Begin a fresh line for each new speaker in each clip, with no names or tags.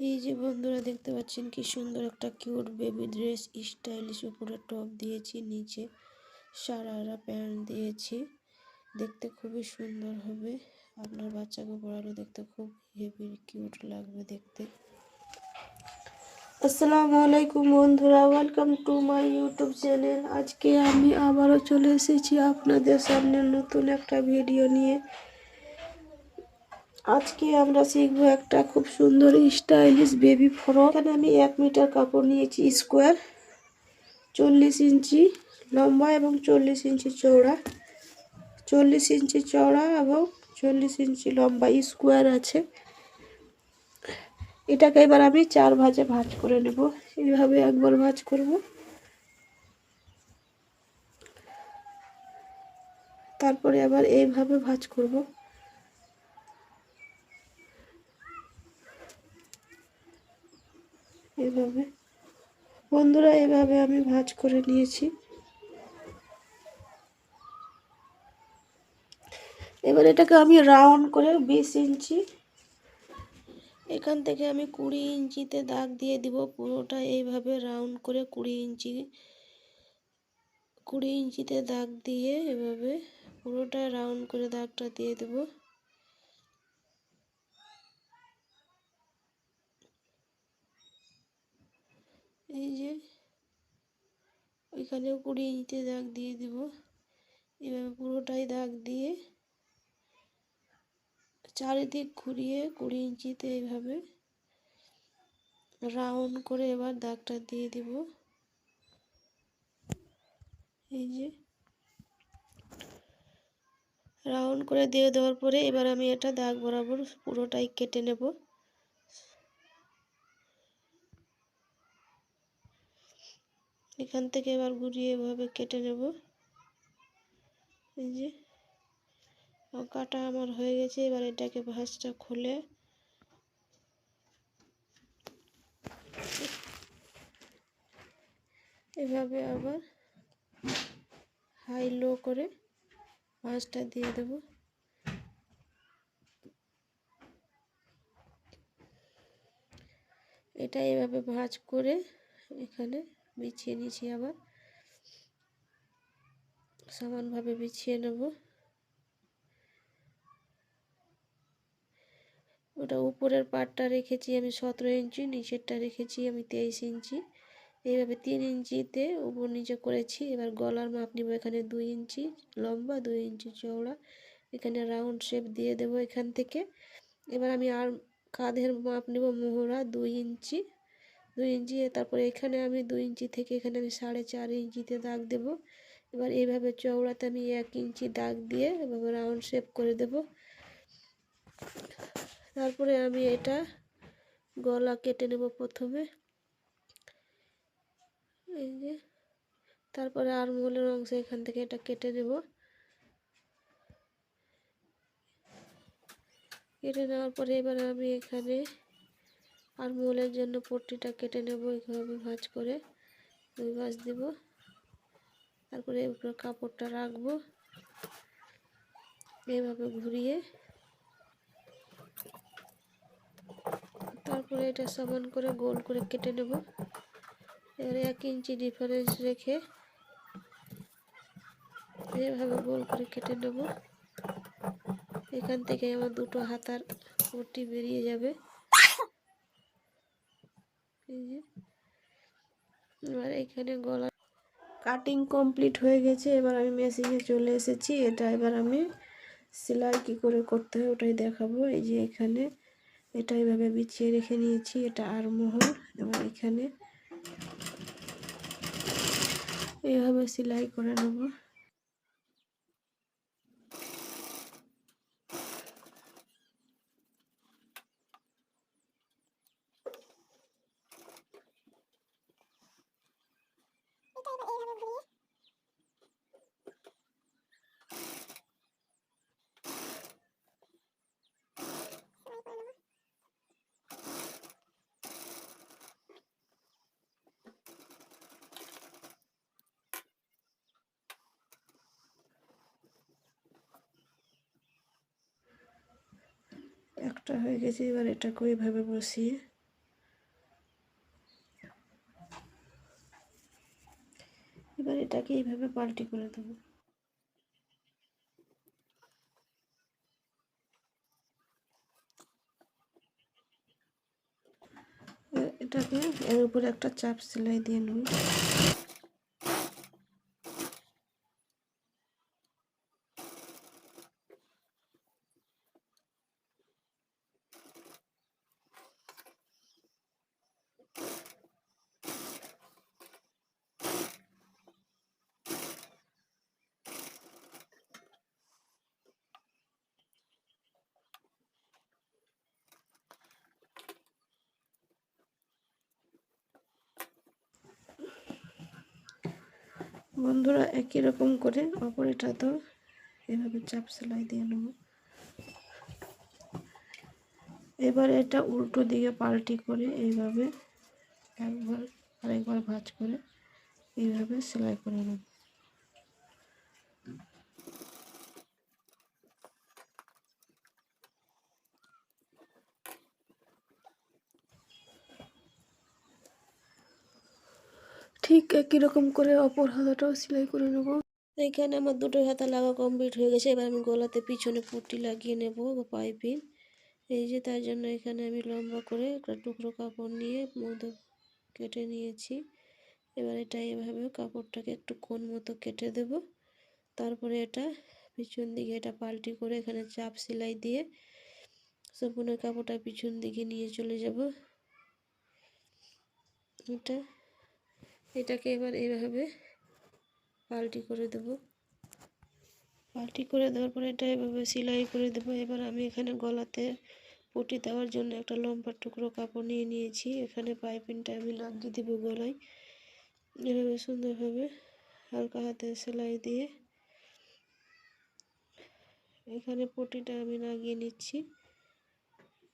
এই যে বন্ধুরা দেখতে পাচ্ছেন কি সুন্দর একটা কিউট বেবি ড্রেস স্টাইলিশ উপরে টপ দিয়েছি, নিচে সারারা প্যান্ট দিয়েছি। দেখতে খুবই সুন্দর হবে। আপনার বাচ্চাকে পড়ালে দেখতে খুব হেভি কিউট লাগবে দেখতে। আসসালামু আলাইকুম বন্ধুরা welcome to my YouTube channel আজকে আমি আবারও চলে এসেছি আপনাদের সামনে নতুন একটা ভিডিও নিয়ে। আজকে আমরা শিখব একটা খুব সুন্দর স্টাইলিশ বেবি ফ্রক। এখানে আমি এক মিটার কাপড় নিয়েছি স্কোয়ার, চল্লিশ ইঞ্চি লম্বা এবং চল্লিশ ইঞ্চি চওড়া। চল্লিশ ইঞ্চি চওড়া এবং চল্লিশ ইঞ্চি লম্বা স্কোয়ার আছে। এটাকে এবার আমি চার ভাজে ভাজ করে নেব। এইভাবে একবার ভাজ করব। তারপরে আবার এইভাবে ভাজ করব। এভাবে। বন্ধুরা, এভাবে আমি ভাজ করে নিয়েছি। এবার এটাকে আমি রাউন্ড করে বিশ ইঞ্চি, এখান থেকে আমি কুড়ি ইঞ্চিতে দাগ দিয়ে দিব পুরোটা। এইভাবে রাউন্ড করে কুড়ি ইঞ্চি, কুড়ি ইঞ্চিতে দাগ দিয়ে এভাবে পুরোটা রাউন্ড করে দাগটা দিয়ে দেবো। এই যে, ওইখানেও কুড়ি ইঞ্চিতে দাগ দিয়ে দিব। এভাবে পুরোটাই দাগ দিয়ে চারিদিক ঘুরিয়ে কুড়ি ইঞ্চিতে এইভাবে রাউন্ড করে এবার দাগটা দিয়ে দিব। এই যে, রাউন্ড করে দিয়ে দেওয়ার পরে এবার আমি এটা দাগ বরাবর পুরোটাই কেটে নেব। এখান থেকে এবার ঘুরিয়ে এভাবে কেটে নেব। এই যে কাটা আমার হয়ে গেছে, এবার এটাকে ভাঁজটা খুলে। এভাবে আবার হাই লো করে ভাঁজটা দিয়ে দেব। এটা এভাবে ভাঁজ করে এখানে বিছিয়ে নিয়েছি আবার। সমানভাবে বিছিয়ে নেব। ওটা উপরের পাটটা রেখেছি আমি সতেরো ইঞ্চি, নিচেরটা রেখেছি আমি তেইশ ইঞ্চি। এইভাবে তিন ইঞ্চিতে উপর নিচে করেছি। এবার গলার মাপ নিব এখানে দুই ইঞ্চি লম্বা, দুই ইঞ্চি চওড়া। এখানে রাউন্ড শেপ দিয়ে দেব এখান থেকে। এবার আমি আর কাঁধের মাপ নিব মোহরা দুই ইঞ্চি। দুই ইঞ্চি, তারপরে এখানে আমি দুই ইঞ্চি থেকে এখানে আমি সাড়ে চার ইঞ্চিতে দাগ দেব। এবার এইভাবে চওড়াতে আমি এক ইঞ্চি দাগ দিয়ে এভাবে রাউন্ড শেপ করে দেব। তারপরে আমি এটা গলা কেটে নেব প্রথমে। এই যে, তারপরে আর মূলের অংশ এখান থেকে এটা কেটে নেব। কেটে নেওয়ার পরে এবার আমি এখানে আর মোলের জন্য পট্টিটা কেটে নেব এইভাবে ভাঁজ করে দুই ভাঁজ দেব। তারপরে উপরে কাপড়টা রাখব। এইভাবে ঘুরিয়ে তারপরে এটা সমান করে গোল করে কেটে নেব। এবারে এক ইঞ্চি ডিফারেন্স রেখে এভাবে গোল করে কেটে নেব। এখান থেকে আমার দুটো হাতার পট্টি বেরিয়ে যাবে। এবার এখানে গলা কাটিং কমপ্লিট হয়ে গেছে, এবার আমি মেশিনে চলে এসেছি। এটা এবার আমি সেলাই কী করে করতে হয় ওটাই দেখাবো। এই যে এখানে এটা এইভাবে বিছিয়ে রেখে নিয়েছি, এটা আর মোহর এবার এখানে এইভাবে সেলাই করে নেব। ভাগটা হয়ে গেছে, এবার এটাকে এভাবে বসিয়ে। এবার এটাকে এইভাবে পাল্টি করে দেবো। এটাকে এর উপরে একটা চাপ সেলাই দিয়ে নেব। বন্ধুরা একই রকম করে অপর এটা তো এভাবে চাপ সেলাই দিয়ে নেব। এবার এটা উল্টো দিকে পাল্টি করে এইভাবে একবার, আরেকবার ভাঁজ করে এইভাবে সেলাই করে নেব। ঠিক একই রকম করে অপর হাতাটাও সেলাই করে নেব। এখানে আমার দুটো হাতা লাগা কমপ্লিট হয়ে গেছে। এবার আমি গলাতে পিছনে পুটি লাগিয়ে নেব পাইপিং। এই যে তার জন্য এখানে আমি লম্বা করে একটা টুকরো কাপড় নিয়ে মতো কেটে নিয়েছি। এবার এটা এভাবে কাপড়টাকে একটু কোন মতো কেটে দেব। তারপরে এটা পিছন দিকে এটা পাল্টি করে এখানে চাপ সেলাই দিয়ে সম্পূর্ণ কাপড়টা পিছন দিকে নিয়ে চলে যাব। এটা এটাকে এবার এইভাবে পাল্টি করে দেব। পাল্টি করে দেওয়ার পরে এটা এভাবে সেলাই করে দেবো। এবার আমি এখানে গলাতে পটি দেওয়ার জন্য একটা লম্বা টুকরো কাপড় নিয়ে নিয়েছি। এখানে পাইপিংটা আমি লাগিয়ে দেবো গলায়। এভাবে সুন্দরভাবে হালকা হাতে সেলাই দিয়ে এখানে পটিটা আমি লাগিয়ে নিচ্ছি।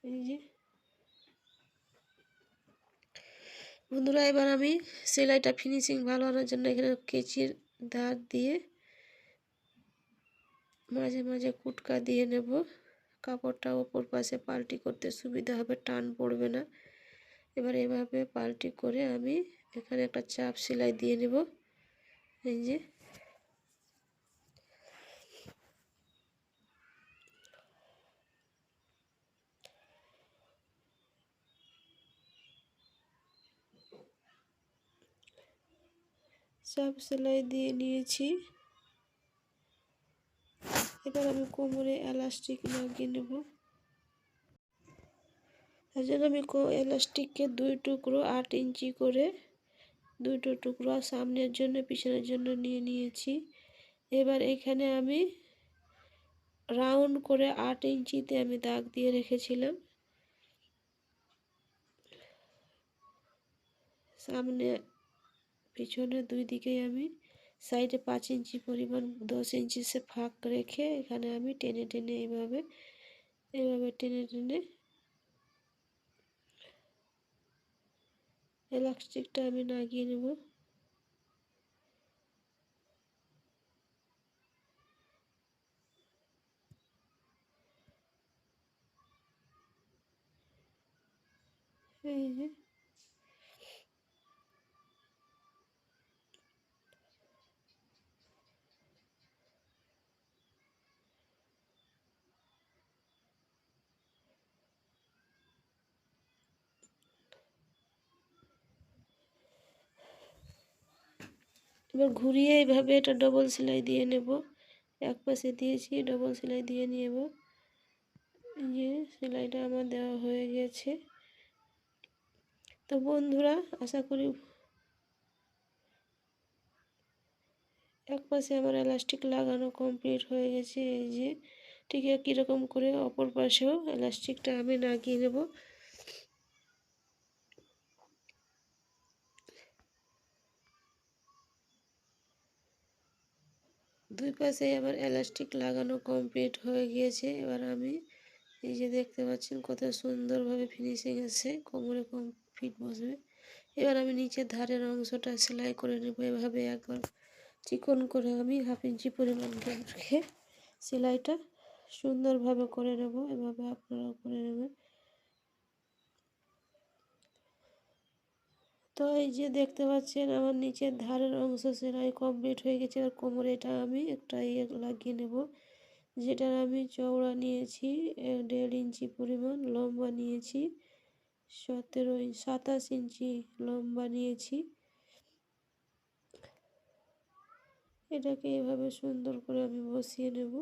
এই যে বন্ধুরা, এবার আমি সেলাইটা ফিনিশিং ভালো আনার জন্য এখানে কেচির ধার দিয়ে মাঝে মাঝে কুটকা দিয়ে নেব। কাপড়টা ওপর পাশে পাল্টি করতে সুবিধা হবে, টান পড়বে না। এবার এভাবে পাল্টি করে আমি এখানে একটা চাপ সেলাই দিয়ে নেব। এই যে চাপ সেলাই দিয়ে নিয়েছি। এবার আমি কোমরে এলাস্টিক লাগিয়ে নেব। তার জন্য আমি এলাস্টিককে দুই টুকরো আট ইঞ্চি করে দুটো টুকরো সামনের জন্য, পিছনের জন্য নিয়ে নিয়েছি। এবার এখানে আমি রাউন্ড করে আট ইঞ্চিতে আমি দাগ দিয়ে রেখেছিলাম। সামনে পিছনে দুই দিকেই আমি সাইডে পাঁচ ইঞ্চি পরিমাণ দশ ইঞ্চি সে ফাঁক রেখে এখানে আমি টেনে টেনে এইভাবে এইভাবে টেনে টেনে এলাস্টিকটা আমি লাগিয়ে নেব। এই যে এবার ঘুরিয়ে এইভাবে এটা ডবল সেলাই দিয়ে নেব। এক পাশে দিয়েছি ডবল সেলাই দিয়ে নেব যে সেলাইটা আমার দেওয়া হয়ে গেছে। তো বন্ধুরা, আশা করি এক পাশে আমার এলাস্টিক লাগানো কমপ্লিট হয়ে গেছে। এই যে ঠিক একই রকম করে অপর পাশেও এলাস্টিকটা আমি লাগিয়ে নেব। দুই পাশে আবার এলাস্টিক লাগানো কমপ্লিট হয়ে গিয়েছে। এবার আমি এই যে দেখতে পাচ্ছেন কত সুন্দরভাবে ফিনিশিং আছে, কোমরে কম ফিট বসবে। এবার আমি নিচের ধারের অংশটা সেলাই করে নেব। এভাবে একবার চিকন করে আমি হাফ ইঞ্চি পরিমাণ রেখে সেলাইটা সুন্দরভাবে করে নেব। এভাবে আপনারাও করে নেবেন। তো এই যে দেখতে পাচ্ছেন, আমার নিচের ধারের অংশ সেলাই কমপ্লিট হয়ে গেছে। এবার কোমরে এটা আমি একটা ইয়ে লাগিয়ে নেব, যেটার আমি চওড়া নিয়েছি দেড় ইঞ্চি পরিমাণ লম্বা নিয়েছি, সতেরো ইঞ্চ সাতাশ ইঞ্চি লম্বা নিয়েছি। এটাকে এভাবে সুন্দর করে আমি বসিয়ে নেব।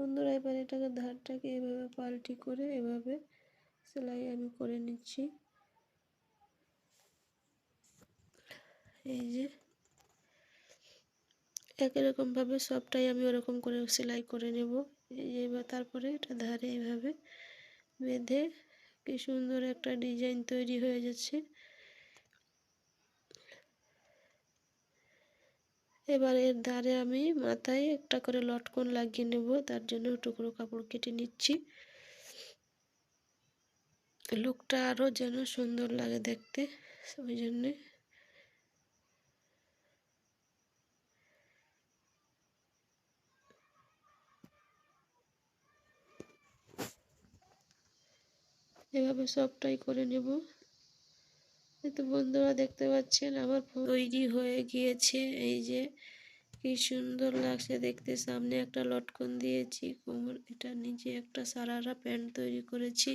বন্ধুরা, এবার এটাকে ধারটাকে এভাবে পাল্টি করে এভাবে সেলাই আমি করে নিচ্ছি। এই যে একই রকমভাবে সবটাই আমি ওরকম করে সেলাই করে নেব। এই যে এবার তারপরে এটা ধারে এভাবে বেঁধে কি সুন্দর একটা ডিজাইন তৈরি হয়ে যাচ্ছে। এবার এর ধারে আমি মাথায় একটা করে লটকন লাগিয়ে নেব, তার জন্য টুকরো কাপড় কেটে নিচ্ছি। লুকটা আরও যেন সুন্দর লাগে দেখতে, ওই জন্যে। এভাবে সবটাই করে নেব। তো বন্ধুরা দেখতে পাচ্ছেন আমার তৈরি হয়ে গিয়েছে। এই যে কি সুন্দর লাগছে দেখতে। সামনে একটা লটকন দিয়েছি কোমর এটা নিচে একটা সারারা প্যান্ট তৈরি করেছি।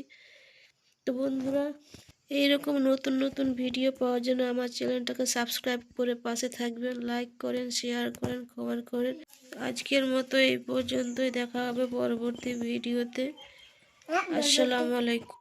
তো বন্ধুরা এইরকম নতুন নতুন ভিডিও পাওয়ার জন্য আমার চ্যানেলটাকে সাবস্ক্রাইব করে পাশে থাকবেন। লাইক করেন শেয়ার করেন কমেন্ট করেন। আজকের মতো এই পর্যন্তই। দেখা হবে পরবর্তী ভিডিওতে। আসসালামু আলাইকুম।